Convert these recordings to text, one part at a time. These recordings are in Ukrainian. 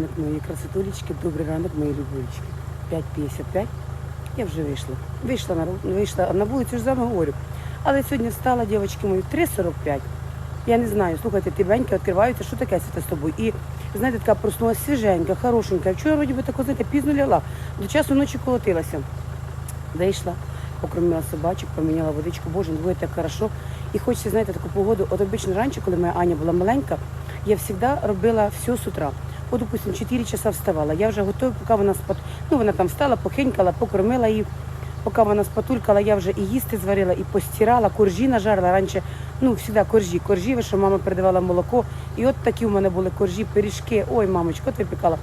ранок, мої красотулечки, добрий ранок, мої любовички. 5.55. Я вже вийшла. Вийшла на, вийшла на вулицю, ж вами говорю. Але сьогодні встала, дівчатки мої, 3.45. Я не знаю, слухайте, тибеньки відкриваються, що таке свята з тобою. І знаєте, така проснулася свіженька, хорошенька. Вчора вроді би тако, знаєте, пізно лягла. До часу ночі колотилася. Вийшла, покормила собачок, поміняла водичку, боже, ну буде так хорошо. І хочеться, знаєте, таку погоду. От обично раніше, коли моя Аня була маленька, я завжди робила все з утра. От, допустим, 4 часа вставала. Я вже готова, поки вона спот... Ну, вона там встала, похинькала, покормила її. Поки вона спотулькала, я вже і їсти зварила, і постирала, коржі нажарила. Раніше, ну, завжди коржі. Коржі, що мама передавала молоко. І от такі у мене були коржі, пиріжки. Ой, мамочко, от випікала.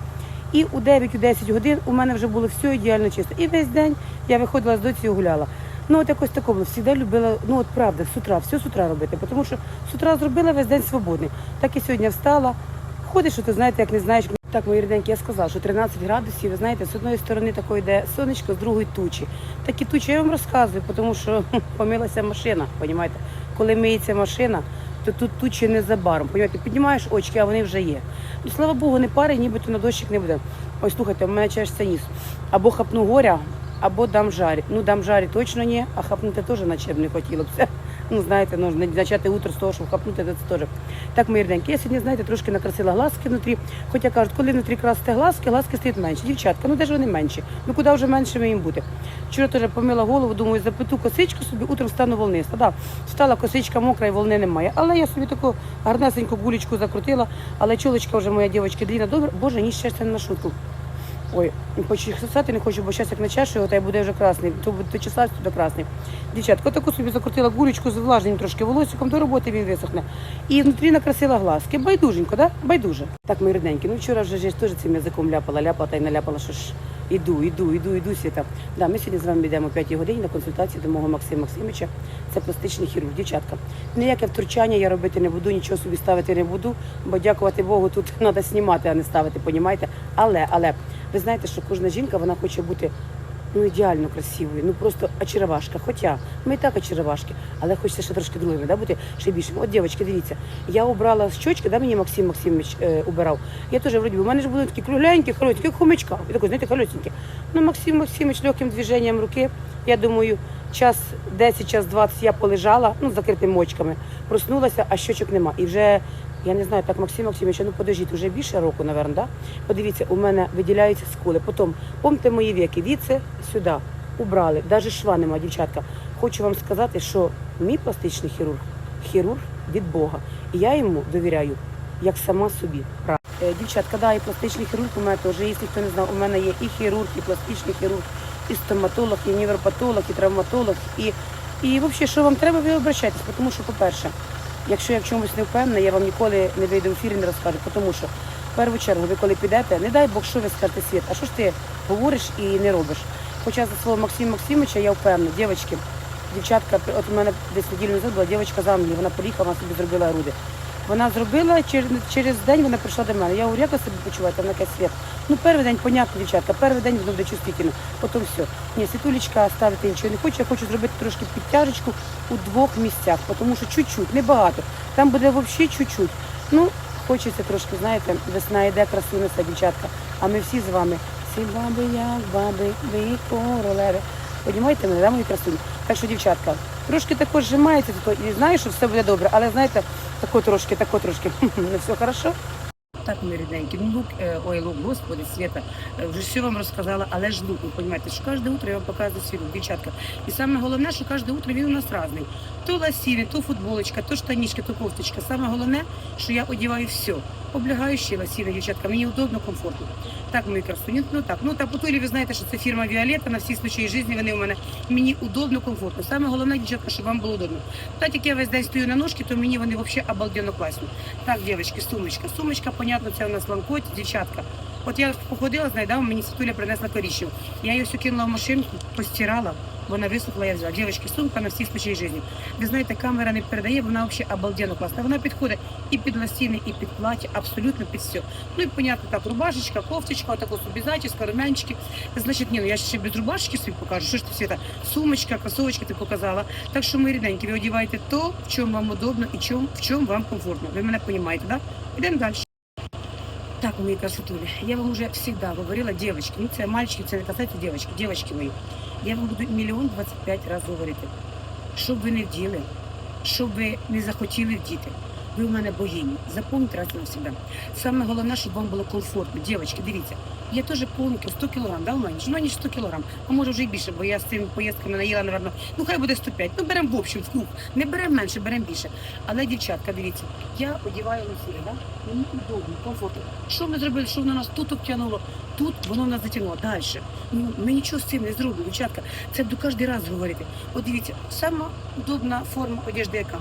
І у 9-10 годин у мене вже було все ідеально чисто. І весь день я виходила з доці і гуляла. Ну, от якось тако було. Всегда любила, ну от правда, з утра, все з утра робити. Тому що з утра зробила весь день свободний. Так і сьогодні встала. Ходиш, що ти знаєте, як не знаєш. Так, мої рідненькі, я сказала, що 13 градусів, ви знаєте, з одної сторони такої йде сонечко, з другої тучі. Такі тучі я вам розказую, тому що помилася машина, розумієте? Коли миється машина, то тут тучі незабаром. Понімаєте, піднімаєш очки, а вони вже є. Ну, слава Богу, не пари, нібито на дощик не буде. Ось слухайте, у мене чешеться ніс. Або хапну горя, або дам жарі. Ну, дам жарі точно ні, а хапнути теж наче б не хотілося. Ну, знаєте, ну, не почати утро з того, щоб хапнути, це теж. Так, мої рідненькі, я сьогодні, знаєте, трошки накрасила глазки внутрі. Хоча кажуть, коли внутрі красите глазки, глазки стають менші. Дівчатка, ну де ж вони менші? Ну куди вже меншими їм бути? Вчора теж помила голову, думаю, заплету косичку собі, утром стану волниста. Да, встала косичка мокра і волни немає. Але я собі таку гарнесеньку гулечку закрутила, але чолочка вже моя дівчинка дріна добре. Боже, ні, ще це на шутку. Ой, хочу їх сосати, не хочу, бо зараз як начешую, та й буде вже красний. То буде чесати, то красний. Дівчатка, таку собі закрутила гулечку з влажним трошки волосиком, до роботи він висохне. І внутрі накрасила глазки. Байдуженько, да? Байдуже. Так, мої рідненькі, ну вчора вже ж теж цим язиком ляпала, ляпала та й наляпала, що ж іду, іду, іду, іду світа. Да, ми сьогодні з вами йдемо о 5 годині на консультацію до мого Максима Максимовича. Це пластичний хірург. Дівчатка, ніяке втручання я робити не буду, нічого собі ставити не буду, бо дякувати Богу, тут треба знімати, а не ставити, понімаєте? Але, але, ви знаєте, що кожна жінка вона хоче бути ну ідеально красивою, ну просто очаровашка. Хоча ми і так очаровашки, але хочеться ще трошки другими, да, бути ще більше. От, дівчатки, дивіться, я обрала щочки, да, мені Максим Максимович е, убирав. Я теж вроді, у мене ж були такі кругленькі, хорошенькі, як хомячка. І такий, знаєте, холесенькі. Ну, Максим Максимович легким движенням руки, я думаю, час 10, час 20 я полежала, ну, з закритими очками, проснулася, а щочок нема. І вже я не знаю, так, Максим Максимович, ну подождіть, вже більше року, напевно, да? Подивіться, у мене виділяються скули. Потім, помните мої віки, віце сюди убрали, навіть шва нема, дівчатка. Хочу вам сказати, що мій пластичний хірург, хірург від Бога. І я йому довіряю, як сама собі. Е, Дівчатка, да, і пластичний хірург у мене теж, якщо хто не знав, у мене є і хірург, і пластичний хірург, і стоматолог, і невропатолог, і травматолог, і, і взагалі, що вам треба, ви обращайтесь, тому що, по-перше, Якщо я в чомусь не впевнена, я вам ніколи не вийду в ефір і не розкажу, тому що в першу чергу ви коли підете, не дай Бог, що ви скажете світ, а що ж ти говориш і не робиш. Хоча за слово Максима Максимовича я впевнена, дівчатка, от у мене десь неділю назад була дівчинка з Англії, вона приїхала, вона собі зробила груди. Вона зробила через, через день вона прийшла до мене. Я говорю, як ви себе почуваєте? Вона каже, світ. Ну, перший день, понятно, дівчатка, перший день буде чувствительно, потім все. Ні, світулечка ставити нічого не хочу, я хочу зробити трошки підтяжечку у двох місцях, тому що чуть-чуть, небагато. Там буде взагалі чуть-чуть. Ну, хочеться трошки, знаєте, весна йде, красу несе, дівчатка. А ми всі з вами, всі баби, як баби, ви королеви. Понімаєте мене, да, мої красуні? Так що, дівчатка, трошки також зжимається, і знаю, що все буде добре, але знаєте, тако трошки, тако трошки, не все хорошо. Так, мої рідненькі, ну лук, е, ой, лук, господи, Света, е, вже все вам розказала, але ж лук, ви розумієте, що кожне утро я вам показую свій лук, дівчатка. І саме головне, що кожне утро він у нас різний. То ласіни, то футболочка, то штанішки, то кофточка. Саме головне, що я одягаю все. Облягаючі ласіни, дівчатка, мені удобно, комфортно. Так, мої красуні, ну так. Ну та потолі ви знаєте, що це фірма Віолетта, на всі случаї житті вони у мене. Мені удобно, комфортно. Саме головне, дівчатка, щоб вам було удобно. Так як я весь день стою на ножки, то мені вони взагалі обалденно класні. Так, дівчатки, сумочка. Сумочка, понятно, це у нас ланкоті, дівчатка. От я походила, знайдав, мені Світуля принесла коріщів. Я її всю кинула в машинку, постирала, вона висохла, я взяла. Дівчатки, сумка на всі случаї житті. Ви знаєте, камера не передає, вона взагалі обалденно класна. Вона підходить і під лосіни, і під плаття, абсолютно під все. Ну і понятно, так, рубашечка, кофточка, отаку собі зачіска, румянчики. Значить, ні, ну я ще без рубашечки собі покажу. Що ж ти Світа? Сумочка, кросовочки ти показала. Так що, мої рідненькі, ви одіваєте то, в чому вам удобно і чому, в чому вам комфортно. Ви мене розумієте, да? Йдемо далі. Так, мої красотулі, я вам уже всегда говорила, девочки, ну це мальчики, це не касається девочки, девочки мої. Я вам буду мільйон двадцять п'ять разів говорити. Щоб ви не вділи, щоб ви не захотіли вдіти. Ви в мене богині. Запам'ятайте раз і навсегда. Саме головне, щоб вам було комфортно. Дівчатки, дивіться, я теж повністю 100 кілограм, да, у мене? Ну, ніж 100 кілограм, а може вже й більше, бо я з цими поїздками наїла, напевно, ну хай буде 105. Ну беремо в общем, в круг. Не беремо менше, беремо більше. Але, дівчатка, дивіться, я одіваю носії, да? мені удобно, комфортно. Що ми зробили, що воно нас тут обтянуло, тут воно нас затягнуло. Далі. Ну, ми нічого з цим не зробимо, дівчатка. Це до кожен раз говорити. От дивіться, сама удобна форма одежди яка?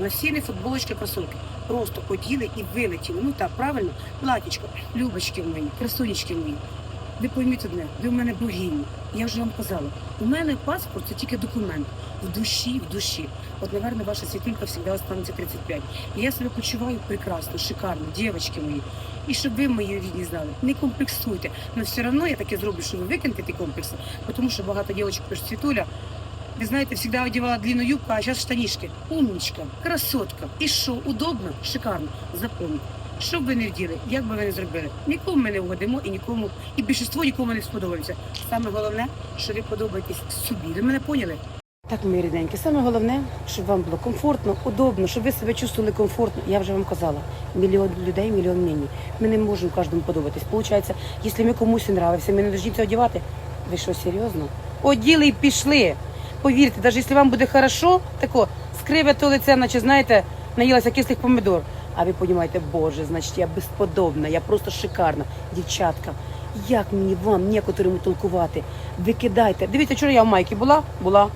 Носіни, футболочки, кросовки. Просто оділи і вилетіли. Ну так, правильно? Платічко, любочки в мені, красунечки мої. Ви пойміть одне, ви в мене богині. Я вже вам казала, у мене паспорт це тільки документ. В душі, в душі. От, наверное, ваша світинка завжди останеться 35. І я себе почуваю прекрасно, шикарно, дівчатки мої. І щоб ви мої рідні знали, не комплексуйте. Але все одно я таке зроблю, що ви викинете ті комплекси, тому що багато дівчаток пишуть Світуля. Ви знаєте, всегда одевала длинную юбку, а сейчас штанишки. Умничка, красотка. І що, удобно, шикарно. Запомніть. Що б ви не вділи, як би ви не зробили, нікому ми не угодимо і нікому, і більшість нікому не сподобається. Саме головне, що ви подобаєтесь собі. Ви мене поняли? Так, мої рідненькі, саме головне, щоб вам було комфортно, удобно, щоб ви себе чувствували комфортно. Я вже вам казала, мільйон людей, мільйон мнений. Ми не можемо кожному подобатись. Получається, якщо ми комусь не нравимося, ми не повинні одягати. Ви що, серйозно? Оділи і пішли. Повірте, навіть якщо вам буде хорошо, тако, скриве то лице, наче, знаєте, наїлася кислих помідор. А ви розумієте, Боже, значить, я безподобна, я просто шикарна. Дівчатка, як мені вам некоторим толкувати? Викидайте. Дивіться, вчора я в майці була? Була.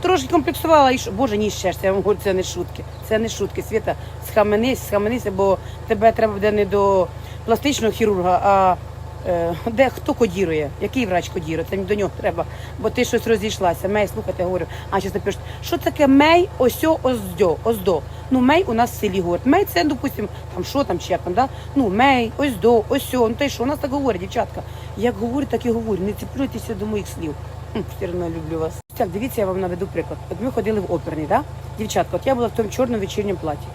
Трошки комплексувала і? Боже, ні, ще ж, я вам говорю, це не шутки. Це не шутки. Світа, схаменись, схаменися, бо тебе треба буде не до пластичного хірурга, а де хто кодірує, який врач кодірує, це до нього треба, бо ти щось розійшлася. Мей, слухайте, я говорю, а зараз напишуть, що таке мей, осьо, оздо, оздо. Ну, мей у нас в селі говорять. Мей це, допустим, там що там, чи як там, да? Ну, мей, оздо, осьо, ну та й що, у нас так говорять, дівчатка. Як говорю, так і говорю, не ціплюйтеся до моїх слів. Хм, Все одно люблю вас. Так, дивіться, я вам наведу приклад. От ми ходили в оперний, да? Дівчатка, от я була в тому чорному вечірньому платі.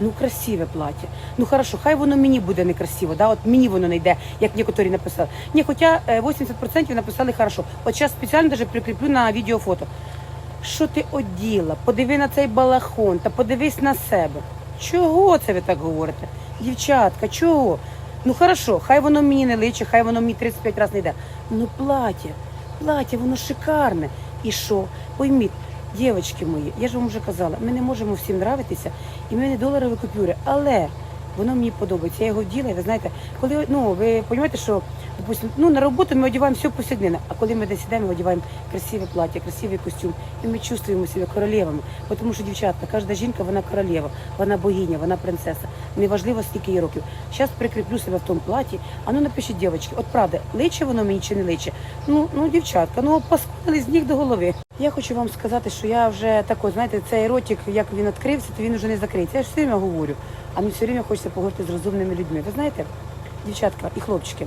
Ну, красиве плаття. Ну хорошо, хай воно мені буде некрасиво, да? от мені воно не йде, як некоторі написали. Ні, хоча е, 80% написали хорошо. От зараз спеціально даже прикріплю на відео фото. Що ти оділа? Подиви на цей балахон та подивись на себе. Чого це ви так говорите? Дівчатка, чого? Ну хорошо, хай воно мені не личить, хай воно мені 35 разів не йде. Ну плаття, плаття, воно шикарне. І що? Пойміть, дівчатки мої, я ж вам вже казала, ми не можемо всім нравитися, і ми не доларові купюри, але воно мені подобається. Я його вділа, ви знаєте, коли ну ви розумієте, що допустим, ну на роботу ми одягаємо все повсякденно, а коли ми десь йдемо, ми одягаємо красиве плаття, красивий костюм, і ми чувствуємо себе королевами. Тому що дівчатка, кожна жінка вона королева, вона богиня, вона принцеса. Неважливо, скільки їй років. Зараз прикріплю себе в тому платі. А ну напишіть, дівчатки, от правда, личе воно мені чи не личе? Ну, ну, дівчатка, ну паскудили з ніг до голови. Я хочу вам сказати, що я вже такой, знаєте, цей ротик, як він відкрився, то він вже не закриється. Я ж все время говорю, а мені все время хочеться поговорити з розумними людьми. Ви знаєте, дівчатка і хлопчики,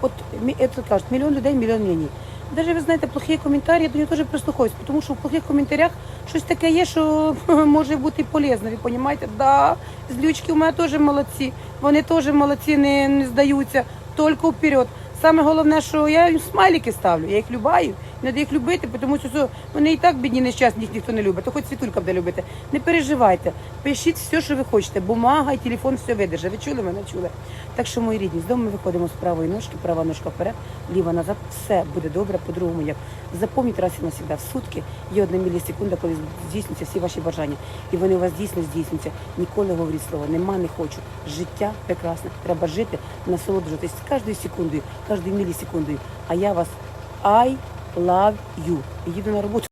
от це кажуть, мільйон людей, мільйон мнений. Даже ви знаєте, плохі коментарі, я до нього теж прислухаюсь, тому що в плохих коментарях щось таке є, що може бути полезно, ви розумієте? Да, злючки у мене теж молодці, вони теж молодці, не, не здаються, тільки вперед. Саме головне, що я їм смайлики ставлю, я їх любаю, треба їх любити, тому що вони і так бідні нещасні, їх ніхто не любить, то хоч світулька буде любити. Не переживайте, пишіть все, що ви хочете, бумага і телефон все видержи. Ви чули мене? Чули? Так що, мої рідні, з дому ми виходимо з правої ножки, права ножка вперед, ліва назад, все буде добре, по-другому як. Запам'ять раз і навсегда, в сутки є одна мілісекунда, коли здійсняться всі ваші бажання. І вони у вас дійсно здійсняться. Ніколи говоріть слово, нема, не хочу. Життя прекрасне. Треба жити, насолоджуватись кожною секундою, кожною мілісекундою. А я вас I love you. Їду на роботу.